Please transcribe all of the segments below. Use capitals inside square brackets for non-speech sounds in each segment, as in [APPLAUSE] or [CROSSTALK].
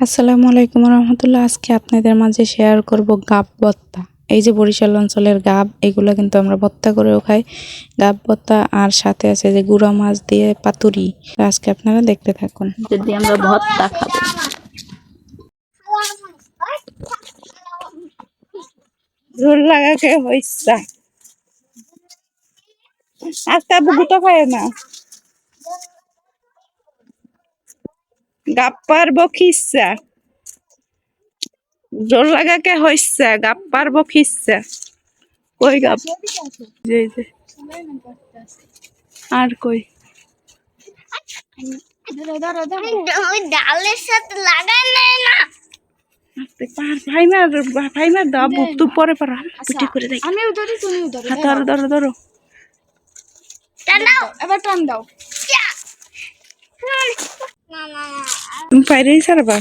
আসসালামু আলাইকুম রহমতুল্লাহ। আজকে আপনাদের মাঝে শেয়ার করব গাব বত্তা। এই যে বরিশাল অঞ্চলের গাব এগুলো কিন্তু আমরা ভত্তা করেও খাই। গাব বত্তা আর সাথে আছে যে গুঁড়া মাছ দিয়ে পাতুরি। আজকে আপনারা দেখতে থাকুন। যদি আমরা ভর্তা খাব। ঝোল লাগাকে হইসা। আজকে বুকুটা খায় না। গাপ্পার বখিসা জোর লাগাকে হইসা গাপ্পার বখিসা কই গাপ যে এই যে। আর কই ওই ডালের সাথে লাগাই নেয় না? আস্তে পার ভাই মার ভাই মার দাও বুক তু পরে পর পিটি করে দেখ আমি ধরি তুমি ধরো এবার টান দাও। তুমি পাইরেই সারবা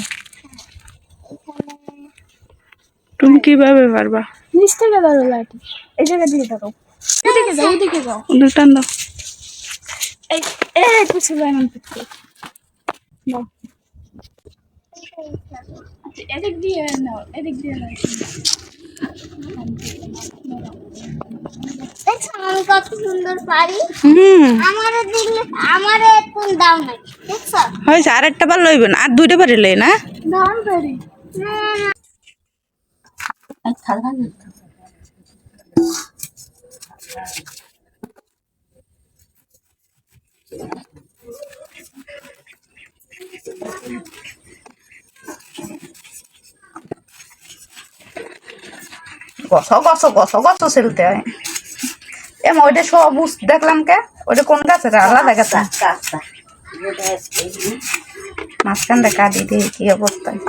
তুমি কীভাবে পারবা? নিচ থেকে ধরো লাঠি। এই জায়গা দিয়ে ধরো ওদিকে যাও ওদিকে যাও। ওদের টান দাও। এই এই কিছু লাইন করতে নাও এদিক দিয়ে নাও এদিক দিয়ে নাও। দেখছ আমি কত সুন্দর পারি। কোন দাও নাই। হয়েছে আর একটা বার লইবেন আর দুইটা বারে লই না গছ গছ গছ গছ ছেলতে হয় এম ওইটা সবুজ দেখলাম কে? ওইটা কোন গাছের? আলাদা গাছ মাঝখান দেখা দি দিয়ে কি অবস্থায়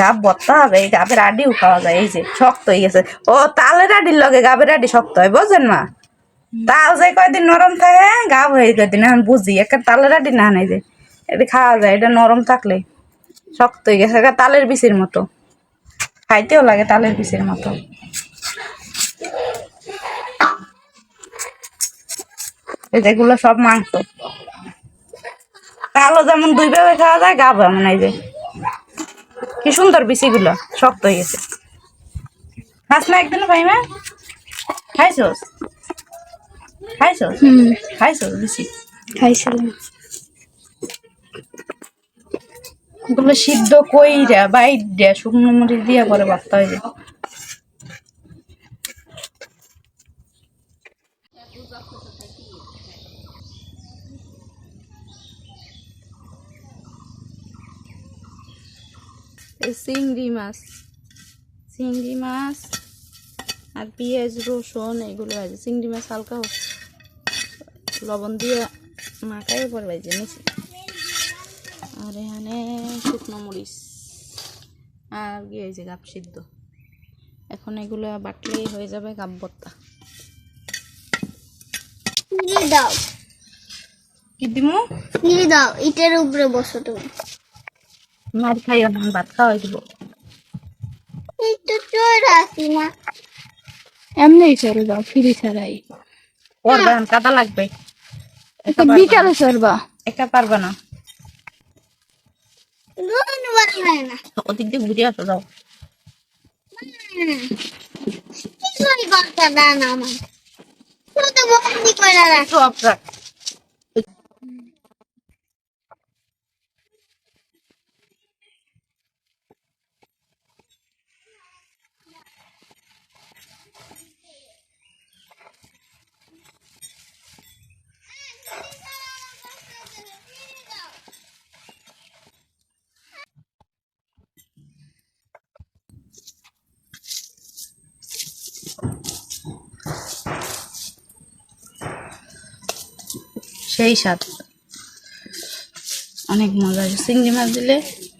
গাব বত্তা হবে এই গাবের আডিও খাওয়া যায় এই যে শক্ত হয়ে গেছে। ও তালের আডির লগে গাবের আডি শক্ত হয় বুঝেন মা? তাল যে কয়দিন নরম থাকে গাব হয়ে কয়দিন এখন বুঝি একটা তালের আডি না নাই যে এটা খাওয়া যায় এটা নরম থাকলে শক্ত হয়ে গেছে তালের বিচির মতো। খাইতেও লাগে তালের বিচির মতো। যেগুলো সব মাংস। কালো যেমন দুই ভাবে খাওয়া যায় গাব এমন এই যে। কি সুন্দর বিচিগুলো শক্ত হয়ে গেছে। খাস না একদিন ভাই মা খাইছোস? খাইছোস? খাইছোস বিচি? খাইছিলাম। এগুলো সিদ্ধ কইরা বাইডা শুকনো মরিচ দিয়া পরে বাচ্চা হয়ে যায় এই চিংড়ি মাছ। চিংড়ি মাছ আর পেঁয়াজ রসুন এগুলো আছে চিংড়ি মাছ হালকা লবণ দিয়ে মাখাই পরে ভাজে নিছি। আর এখানে শুকনো মরিচ আর কি হয়েছে গাপ সিদ্ধ। এখন এগুলো বাটলেই হয়ে যাবে গাপ ভর্তা। দাও। কি দিমু? দাও ইটের উপরে বসো তুমি। মার খাইও না ভাত খাওয়াই দিব। এই তো চোর আসি না। এমনি চলে দাও ফ্রি ছাড়াই। করবে কাদা লাগবে। বিকালে চলবা একা পারবে না। ওদিক দিয়ে ঘুরে আসো যাও। কিছুই করতে দেয় না আমার। শুধু বন্দি করে রাখ। সেই স্বাদ। অনেক মজা হয় চিংড়ি মাছ দিলে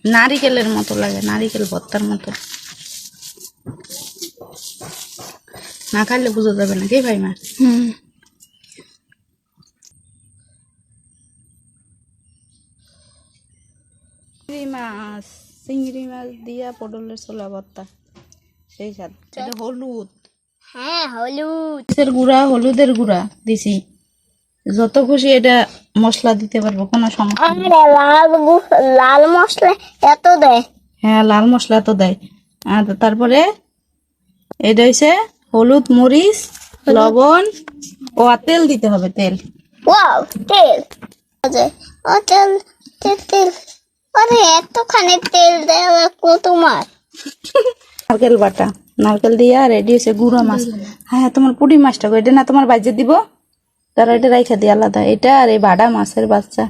নারিকেলের মতো লাগে নারিকেল ভর্তার মতো। না খাইলে বোঝা যাবে না কি ভাই মা? হুম। চিংড়ি মাছ চিংড়ি মাছ দিয়া পটলের ছোলা ভর্তা সেই স্বাদ। এটা হলুদ। হ্যাঁ হলুদ। গুঁড়া হলুদের গুঁড়া দিছি। যত খুশি এটা মশলা দিতে পারব কোনো সমস্যা লাল লাল মশলা এত দেয়। হ্যাঁ লাল মশলা তো দেয়। আর তারপরে এটা হইছে হলুদ মরিচ লবণ ও তেল দিতে হবে তেল। ওয়াও তেল। আছে ও তেল তেল আরে এতখানি তেল দেওয়া কত মার নারকেল বাটা। নারকেল দিয়া রেডি হয়েছে গুঁড়া মাছ। হ্যাঁ তোমার পুঁটি মাছটা এটা না তোমার বাইজে দিব? তারা এটা রাইখা দিয়ে আলাদা। এটা আর এই বাটা মাছের বাচ্চা।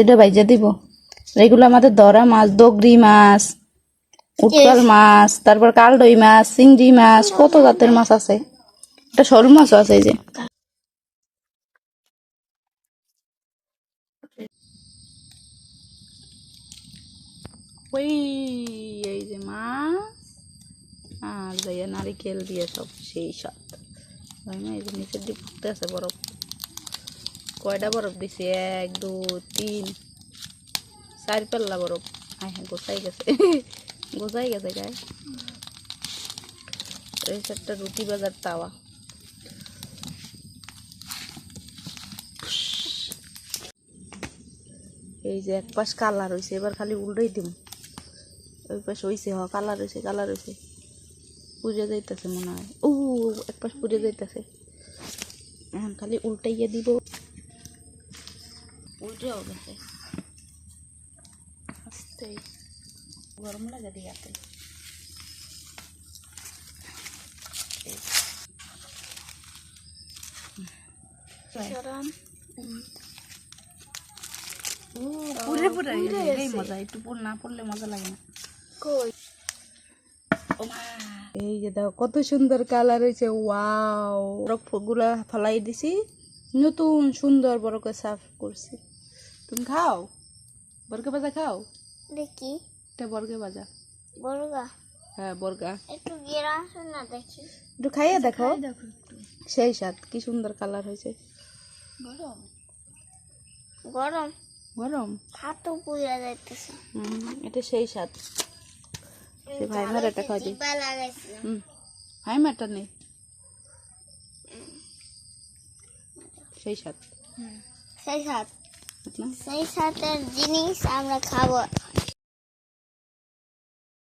এটা বাইজে দিব। এগুলো আমাদের দরা মাছ দগরি মাছ উটকাল মাছ তারপর কালদই মাছ চিংড়ি মাছ কত জাতের মাছ আছে। এটা সরু মাছও আছে এই যে। ওই এই যে মাছ আর যাইয়া নারিকেল দিয়ে সব সেই সব এই যে নিচের দিক ফুটতে আছে বরফ। কয়টা বরফ দিছে? এক, দু, তিন, চার পাল্লা বরফ। হ্যাঁ হ্যাঁ গোছাই গেছে। [LAUGHS] গোছাই গেছে গায়ে এই একটা রুটি বাজার তাওয়া। এই যে এক পাশ কালার হয়েছে এবার খালি উল্টোই দিম। ওই পাশ হয়েছে হ কালার হয়েছে কালার হয়েছে পুড়ে যাইতেছে মনে হয়। ও, এক পাশ পুড়ে যাইতেছে। এখন খালি উল্টাইয়ে দিব। উল্টেও গেছে আস্তে গরম লাগে দিয়াতে পুরে পুরে। এই মজা। একটু পুর না পড়লে মজা লাগে না। কই? এই যে দেখো কত সুন্দর কালার হয়েছে। ওয়াও গুলা ফলাই দিছি। নতুন সুন্দর বড় করে সাফ করছি। তুমি খাও? বর্গে বাজা খাও? দেখি। এটা বর্গে বাজা বড়গা হ্যাঁ বর্গা একটু গেরা না দেখি? একটু খাইয়ে দেখো। সেই স্বাদ কি সুন্দর কালার হয়েছে। গরম? গরম? হাতও পুড়ে যাইতেছে। হুম, এটা সেই স্বাদ। সে ভাই মার একটা খাওয়া দিই হুম ভাই মারটা নেই সেই স্বাদ। সেই সাথ সেই সাথের জিনিস আমরা খাব।